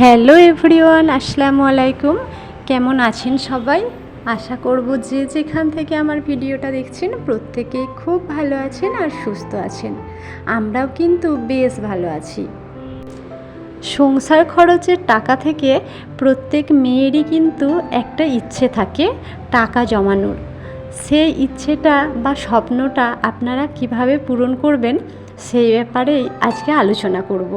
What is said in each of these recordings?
Hello everyone, আসসালামু আলাইকুম। কেমন আছেন সবাই? আশা করব যে যেখান থেকে আমার ভিডিওটা দেখছেন প্রত্যেকেই খুব ভালো আছেন আর সুস্থ আছেন। আমরাও কিন্তু বেশ ভালো আছি। সংসার খরচের টাকা থেকে প্রত্যেক মেয়েরই কিন্তু একটা ইচ্ছে থাকে টাকা জমানোর। সেই ইচ্ছেটা বা স্বপ্নটা আপনারা কীভাবে পূরণ করবেন সেই ব্যাপারেই আজকে আলোচনা করব।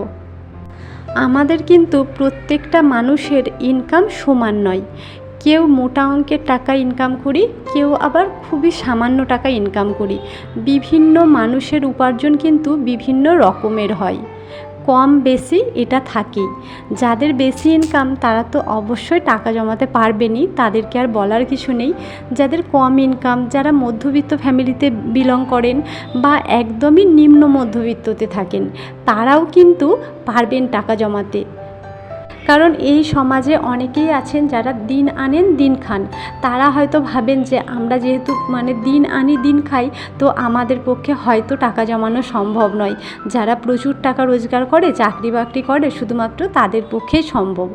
আমাদের কিন্তু প্রত্যেকটা মানুষের ইনকাম সমান নয়। কেউ মোটা অঙ্কের টাকা ইনকাম করি, কেউ আবার খুবই সামান্য টাকা ইনকাম করি। বিভিন্ন মানুষের উপার্জন কিন্তু বিভিন্ন রকমের হয়। কম বেশি এটা থাকেই যাদের বেশি ইনকাম তারা তো অবশ্যই টাকা জমাতে পারবেনই, তাদেরকে আর বলার কিছু নেই। যাদের কম ইনকাম যারা মধ্যবিত্ত ফ্যামিলিতে বিলং করেন বা একদমই নিম্ন মধ্যবিত্ততে থাকেন, তারাও কিন্তু পারবেন টাকা জমাতে। কারণ এই সমাজে অনেকেই আছেন যারা দিন আনেন, দিন খান। তারা হয়তো ভাবেন যে আমরা যেহেতু মানে দিন আনি, দিন খাই, তো আমাদের পক্ষে হয়তো টাকা জমানো সম্ভব নয়। যারা প্রচুর টাকা রোজগার করে, চাকরি বাকরি করে, শুধুমাত্র তাদের পক্ষেই সম্ভব।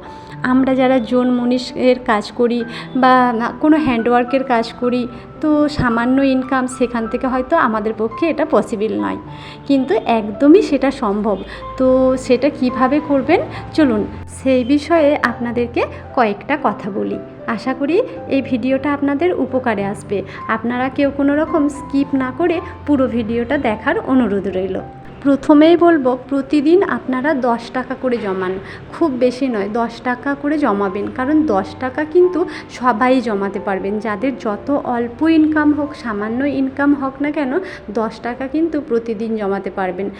আমরা যারা জন মনীষের কাজ করি বা কোনো হ্যান্ডওয়ার্কের কাজ করি, তো সামান্য ইনকাম সেখান থেকে হয়তো আমাদের পক্ষে এটা পসিবল নয়। কিন্তু একদমই সেটা সম্ভব। তো সেটা কীভাবে করবেন? চলুন সেই বিষয়ে আপনাদেরকে কয়েকটা কথা বলি। আশা করি এই ভিডিওটা আপনাদের উপকারে আসবে। আপনারা কেউ কোনো রকম স্কিপ না করে পুরো ভিডিওটা দেখার অনুরোধ রইল। প্রথমেই বলব, প্রতিদিন আপনারা দশ টাকা করে জমান। খুব বেশি নয়, দশ টাকা করে জমাবেন। কারণ দশ টাকা কিন্তু সবাই জমাতে পারবেন। যাদের যত অল্প ইনকাম হোক, সামান্য ইনকাম হোক না কেন, দশ টাকা কিন্তু প্রতিদিন জমাতে পারবেন।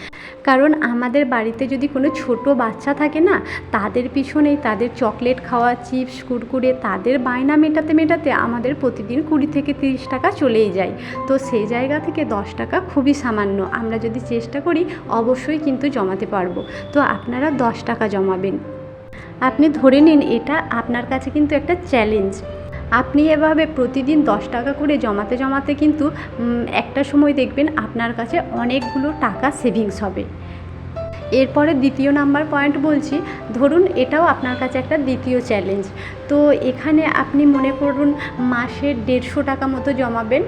কারণ আমাদের বাড়িতে যদি কোনো ছোট বাচ্চা থাকে না, তাদের পিছনেই তাদের চকলেট খাওয়া, চিপস, কুরকুরে, তাদের বায়না মেটাতে মেটাতে আমাদের প্রতিদিন কুড়ি থেকে তিরিশ টাকা চলেই যায়। তো সেই জায়গা থেকে দশ টাকা খুবই সামান্য। আমরা যদি চেষ্টা করি অবশ্যই কিন্তু জমাতে পারব। তো আপনারা দশ টাকা জমাবেন। আপনি ধরে নিন এটা আপনার কাছে কিন্তু একটা চ্যালেঞ্জ আপনি এভাবে প্রতিদিন দশ টাকা করে জমাতে জমাতে কিন্তু একটা সময় দেখবেন আপনার কাছে অনেকগুলো টাকা সেভিংস হবে। এরপরে দ্বিতীয় নাম্বার পয়েন্ট বলছি, ধরুন এটাও আপনার কাছে একটা দ্বিতীয় চ্যালেঞ্জ তো এখানে আপনি মনে করুন মাসে দেড়শো টাকা মতো জমাবেন।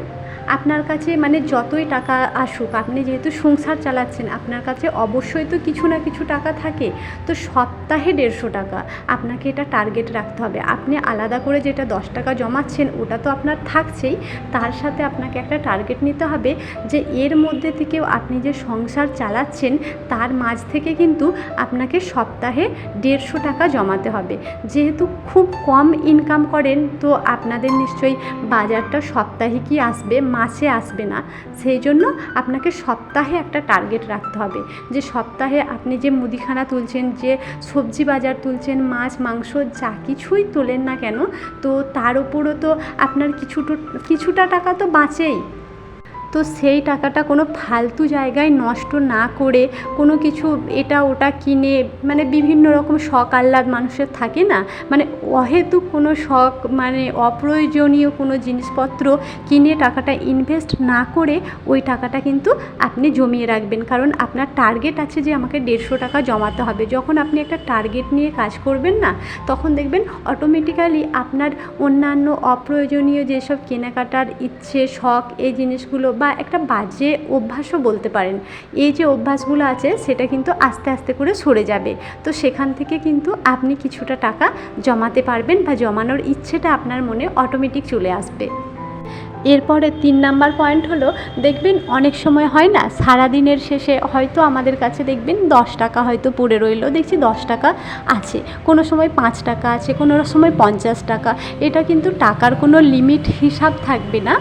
আপনার কাছে মানে যতই টাকা আসুক, আপনি যেহেতু সংসার চালাচ্ছেন, আপনার কাছে অবশ্যই তো কিছু না কিছু টাকা থাকে। তো সপ্তাহে দেড়শো টাকা। আপনাকে এটা টার্গেট রাখতে হবে। আপনি আলাদা করে যেটা দশ টাকা জমাচ্ছেন, ওটা তো আপনার থাকছেই। তার সাথে আপনাকে একটা টার্গেট নিতে হবে যে এর মধ্যে থেকেও আপনি যে সংসার চালাচ্ছেন, তার মাঝ থেকে কিন্তু আপনাকে সপ্তাহে দেড়শো টাকা জমাতে হবে। যেহেতু খুব কম ইনকাম করেন, তো আপনাদের নিশ্চয়ই বাজারটা সপ্তাহিকই আসবে। মাসে আসবে না। সেই জন্য আপনাকে সপ্তাহে একটা টার্গেট রাখতে হবে। যে সপ্তাহে আপনি যে মুদিখানা তুলছেন, যে সবজি বাজার তুলছেন, মাছ, মাংস যা কিছুই তোলেন না কেন, তো তার উপরও তো আপনার কিছুটা কিছুটা টাকা তো বাঁচেই। তো সেই টাকাটা কোনো ফালতু জায়গায় নষ্ট না করে কোনো কিছু এটা ওটা কিনে মানে বিভিন্ন রকম শখ আহ্লাদ মানুষের থাকে না? মানে অহেতুক কোনো শখ মানে অপ্রয়োজনীয় কোনো জিনিসপত্র কিনে টাকাটা ইনভেস্ট না করে ওই টাকাটা কিন্তু আপনি জমিয়ে রাখবেন। কারণ আপনার টার্গেট আছে যে আমাকে দেড়শো টাকা জমাতে হবে। যখন আপনি একটা টার্গেট নিয়ে কাজ করবেন না, তখন দেখবেন অটোমেটিক্যালি আপনার অন্যান্য অপ্রয়োজনীয় যেসব কেনাকাটার ইচ্ছে, শখ, এই জিনিসগুলো বা একটা বাজে অভ্যাসও বলতে পারেন। এই যে অভ্যাসগুলো আছে, সেটা কিন্তু আস্তে আস্তে করে সরে যাবে। তো সেখান থেকে কিন্তু আপনি কিছুটা টাকা জমাতে পারবেন বা জমানোর ইচ্ছেটা আপনার মনে অটোমেটিক চলে আসবে। এরপরে তিন নাম্বার পয়েন্ট হলো, দেখবেন অনেক সময় হয় না সারা দিনের শেষে হয়তো আমাদের কাছে দেখবেন দশ টাকা হয়তো পড়ে রইল, দেখছি দশ টাকা আছে। কোনো সময় পাঁচ টাকা আছে, কোনো সময় পঞ্চাশ টাকা। এটা কিন্তু টাকার কোনো লিমিট হিসাব থাকবে না,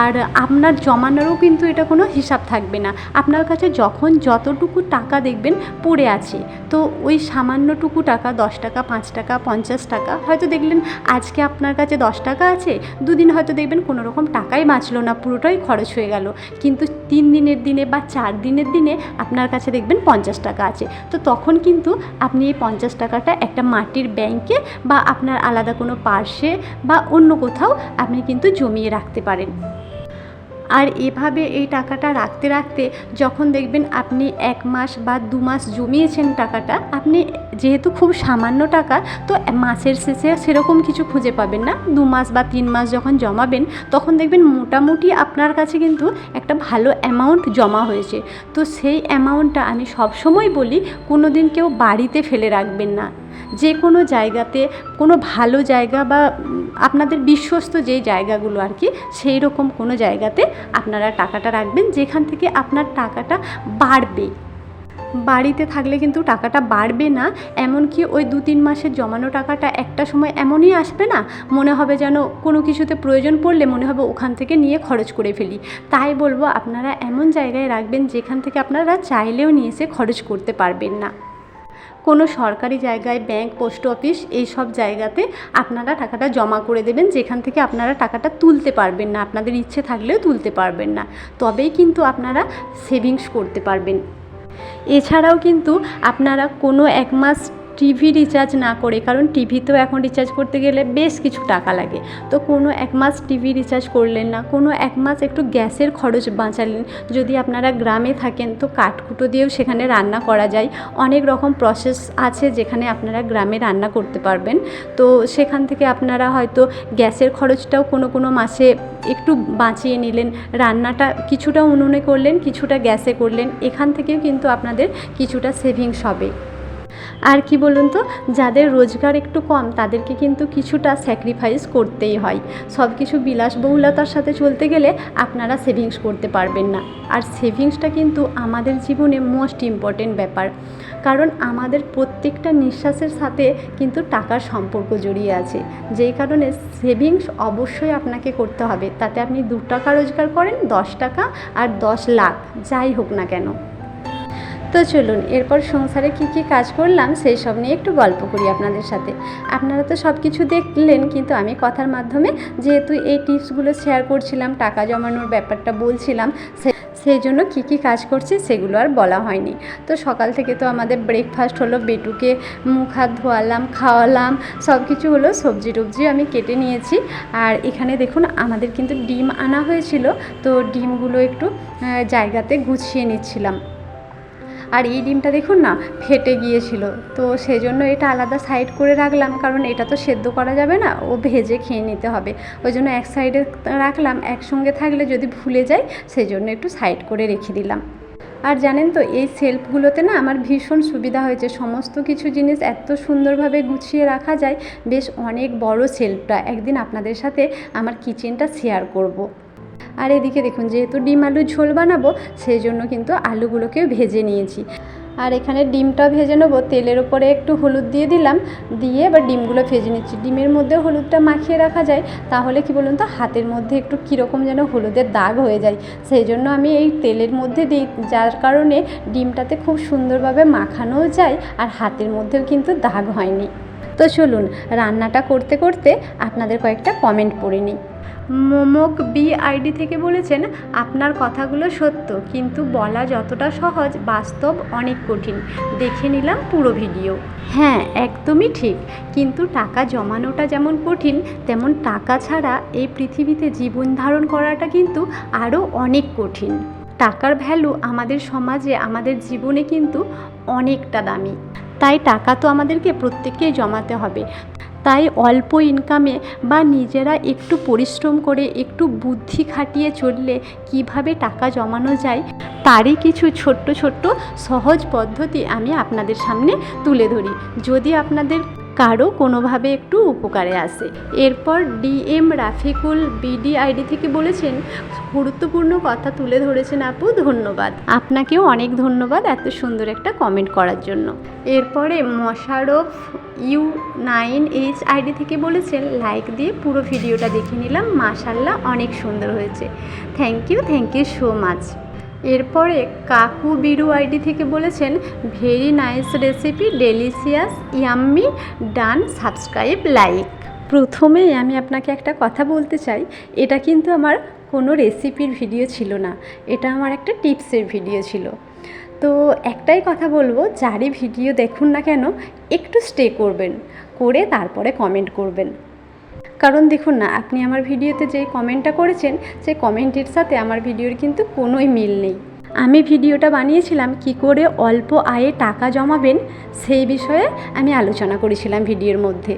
আর আপনার জমানোরও কিন্তু এটা কোনো হিসাব থাকবে না। আপনার কাছে যখন যতটুকু টাকা দেখবেন পড়ে আছে, তো ওই সামান্যটুকু টাকা, দশ টাকা, পাঁচ টাকা, পঞ্চাশ টাকা, হয়তো দেখলেন আজকে আপনার কাছে দশ টাকা আছে, দুদিন হয়তো দেখবেন কোনো রকম টাকাই বাঁচলো না, পুরোটাই খরচ হয়ে গেল। কিন্তু তিন দিনের দিনে বা চার দিনের দিনে আপনার কাছে দেখবেন পঞ্চাশ টাকা আছে। তো তখন কিন্তু আপনি এই পঞ্চাশ টাকাটা একটা মাটির ব্যাংকে বা আপনার আলাদা কোনো পার্শ্বে বা অন্য কোথাও আপনি কিন্তু জমিয়ে রাখতে পারেন। আর এভাবে এই টাকাটা রাখতে রাখতে যখন দেখবেন আপনি এক মাস বা দু মাস জমিয়েছেন টাকাটা, আপনি যেহেতু খুব সামান্য টাকা, তো মাসের শেষে সেরকম কিছু খুঁজে পাবেন না। দু মাস বা তিন মাস যখন জমাবেন, তখন দেখবেন মোটামুটি আপনার কাছে কিন্তু একটা ভালো অ্যামাউন্ট জমা হয়েছে। তো সেই অ্যামাউন্টটা আমি সবসময় বলি কোনো দিন কেউ বাড়িতে ফেলে রাখবেন না। যে কোনো জায়গাতে, কোনো ভালো জায়গা বা আপনাদের বিশ্বস্ত যেই জায়গাগুলো আর কি সেই রকম কোনো জায়গাতে আপনারা টাকাটা রাখবেন যেখান থেকে আপনার টাকাটা বাড়বে। বাড়িতে থাকলে কিন্তু টাকাটা বাড়বে না, এমনকি ওই দু তিন মাসের জমানো টাকাটা একটা সময় এমনই আসবে না, মনে হবে যেন কোনো কিছুতে প্রয়োজন পড়লে মনে হবে ওখান থেকে নিয়ে খরচ করে ফেলি। তাই বলব আপনারা এমন জায়গায় রাখবেন যেখান থেকে আপনারা চাইলেও নিয়ে এসে খরচ করতে পারবেন না। কোনো সরকারি জায়গায় ব্যাংক পোস্ট অফিস এই সব জায়গাতে আপনারা টাকাটা জমা করে দেবেন, যেখান থেকে আপনারা টাকাটা তুলতে পারবেন না। আপনাদের ইচ্ছে থাকলেও তুলতে পারবেন না। তবেই কিন্তু আপনারা সেভিংস করতে পারবেন। এছাড়াও কিন্তু আপনারা কোনো এক মাস টিভি রিচার্জ না করে, কারণ টিভিতেও এখন রিচার্জ করতে গেলে বেশ কিছু টাকা লাগে। তো কোনো এক মাস টিভি রিচার্জ করলেন না, কোনো এক মাস একটু গ্যাসের খরচ বাঁচালেন। যদি আপনারা গ্রামে থাকেন তো কাঠকুটো দিয়েও সেখানে রান্না করা যায়। অনেক রকম প্রসেস আছে যেখানে আপনারা গ্রামে রান্না করতে পারবেন। তো সেখান থেকে আপনারা হয়তো গ্যাসের খরচটাও কোনো কোনো মাসে একটু বাঁচিয়ে নিলেন। রান্নাটা কিছুটা উনুনে করলেন, কিছুটা গ্যাসে করলেন। এখান থেকেও কিন্তু আপনাদের কিছুটা সেভিংস হবে। আর কি বলুন তো, যাদের রোজগার একটু কম, তাদেরকে কিন্তু কিছুটা স্যাক্রিফাইস করতেই হয়। সব কিছু বিলাসবহুলতার সাথে চলতে গেলে আপনারা সেভিংস করতে পারবেন না। আর সেভিংসটা কিন্তু আমাদের জীবনে মোস্ট ইম্পর্টেন্ট ব্যাপার। কারণ আমাদের প্রত্যেকটা নিঃশ্বাসের সাথে কিন্তু টাকার সম্পর্ক জড়িয়ে আছে। যেই কারণে সেভিংস অবশ্যই আপনাকে করতে হবে। তাতে আপনি দু টাকা রোজগার করেন, দশ টাকা আর দশ লাখ, যাই হোক না কেন। তো চলুন, এরপর সংসারে কি কি কাজ করলাম সেই সব নিয়ে একটু গল্প করি আপনাদের সাথে। আপনারা তো সব কিছু দেখলেন, কিন্তু আমি কথার মাধ্যমে যেহেতু এই টিপসগুলো শেয়ার করছিলাম, টাকা জমানোর ব্যাপারটা বলছিলাম, সে, সেই জন্য কি কি কাজ করছি সেগুলো আর বলা হয়নি। তো সকাল থেকে তো আমাদের ব্রেকফাস্ট হলো, বেটুকে মুখ হাত ধোয়ালাম, খাওয়ালাম সব কিছু হলো সবজি টবজি আমি কেটে নিয়েছি। আর এখানে দেখুন, আমাদের কিন্তু ডিম আনা হয়েছিল, তো ডিমগুলো একটু জায়গাতে গুছিয়ে নিচ্ছিলাম। আর এই ডিমটা দেখুন না, ফেটে গিয়েছিল। তো সেই জন্য এটা আলাদা সাইড করে রাখলাম, কারণ এটা তো সেদ্ধ করা যাবে না, ও ভেজে খেয়ে নিতে হবে। ওই জন্য এক সাইডে রাখলাম, একসঙ্গে থাকলে যদি ভুলে যায় সেই জন্য একটু সাইড করে রেখে দিলাম। আর জানেন তো, এই সেলফগুলোতে না আমার ভীষণ সুবিধা হয়েছে, সমস্ত কিছু জিনিস এত সুন্দরভাবে গুছিয়ে রাখা যায়, বেশ অনেক বড় সেলফটা একদিন আপনাদের সাথে আমার কিচেনটা শেয়ার করব। আর এদিকে দেখুন, যেহেতু ডিম আলুর ঝোল বানাবো সেই জন্য কিন্তু আলুগুলোকেও ভেজে নিয়েছি। আর এখানে ডিমটা ভেজে নেব, তেলের ওপরে একটু হলুদ দিয়ে দিলাম, দিয়ে এবার ডিমগুলো ভেজে নিচ্ছি। ডিমের মধ্যে হলুদটা মাখিয়ে রাখা যায়, তাহলে কি বলুন তো, হাতের মধ্যে একটু কীরকম যেন হলুদের দাগ হয়ে যায়। সেই জন্য আমি এই তেলের মধ্যে দিই, যার কারণে ডিমটাতে খুব সুন্দরভাবে মাখানোও যায়, আর হাতের মধ্যেও কিন্তু দাগ হয়নি। তো চলুন, রান্নাটা করতে করতে আপনাদের কয়েকটা কমেন্ট পড়ে নিই। মোমোক বি আইডি থেকে বলেছেন, আপনার কথাগুলো সত্য, কিন্তু বলা যতটা সহজ, বাস্তব অনেক কঠিন। দেখে নিলাম পুরো ভিডিও। হ্যাঁ একদমই ঠিক। কিন্তু টাকা জমানোটা যেমন কঠিন, তেমন টাকা ছাড়া এই পৃথিবীতে জীবন ধারণ করাটা কিন্তু আরও অনেক কঠিন। টাকার ভ্যালু আমাদের সমাজে, আমাদের জীবনে কিন্তু অনেকটা দামি। তাই টাকা তো আমাদেরকে প্রত্যেককেই জমাতে হবে। তাই অল্প ইনকামে বা নিজেরা একটু পরিশ্রম করে একটু বুদ্ধি খাটিয়ে চললে কীভাবে টাকা জমানো যায়, তারই কিছু ছোট্ট ছোট্ট সহজ পদ্ধতি আমি আপনাদের সামনে তুলে ধরি। যদি আপনাদের কারও কোনোভাবে একটু উপকারে আসে। এরপর ডিএম রাফিকুল বিডি আইডি থেকে বলেছেন, গুরুত্বপূর্ণ কথা তুলে ধরেছেন আপু, ধন্যবাদ। আপনাকেও অনেক ধন্যবাদ এত সুন্দর একটা কমেন্ট করার জন্য। এরপরে Musharraf U nine H ID থেকে বলেছেন, লাইক দিয়ে পুরো ভিডিওটা দেখে নিলাম, মাশাল্লাহ অনেক সুন্দর হয়েছে। Thank you thank you so much. এরপরে কাকু বিরু আইডি থেকে বলেছেন, very nice recipe, delicious, yummy, done, subscribe, like. প্রথমেই আমি আপনাকে একটা কথা বলতে চাই, এটা কিন্তু আমার কোনো রেসিপির ভিডিও ছিল না, এটা আমার একটা টিপসের ভিডিও ছিল। তো একটাই কথা বলব, যারই ভিডিও দেখুন না কেন, একটু স্টে করবেন, করে তারপরে কমেন্ট করবেন। কারণ দেখুন না, আপনি আমার ভিডিওতে যেই কমেন্টটা করেছেন, সেই কমেন্টের সাথে আমার ভিডিওর কিন্তু কোনোই মিল নেই। আমি ভিডিওটা বানিয়েছিলাম, কি করে অল্প আয়ে টাকা জমাবেন সেই বিষয়ে আমি আলোচনা করেছিলাম ভিডিওর মধ্যে।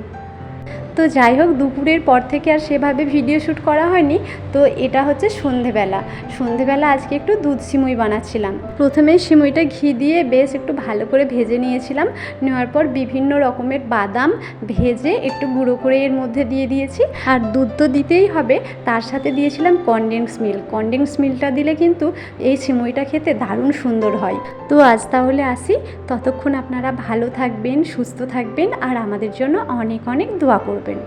তো যাই হোক, দুপুরের পর থেকে আর সেভাবে ভিডিও শ্যুট করা হয়নি। তো এটা হচ্ছে সন্ধেবেলা। সন্ধেবেলা আজকে একটু দুধ সিমুই বানাচ্ছিলাম। প্রথমে সিমুইটা ঘি দিয়ে বেশ একটু ভালো করে ভেজে নিয়েছিলাম। নেওয়ার পর বিভিন্ন রকমের বাদাম ভেজে একটু গুঁড়ো করে এর মধ্যে দিয়ে দিয়েছি। আর দুধ তো দিতেই হবে। তার সাথে দিয়েছিলাম কনডেন্স মিল্ক কনডেন্স মিল্কটা দিলে কিন্তু এই সিমুইটা খেতে দারুণ সুন্দর হয়। তো আজ তাহলে আসি। ততক্ষণ আপনারা ভালো থাকবেন, সুস্থ থাকবেন, আর আমাদের জন্য অনেক অনেক দোয়া করবেন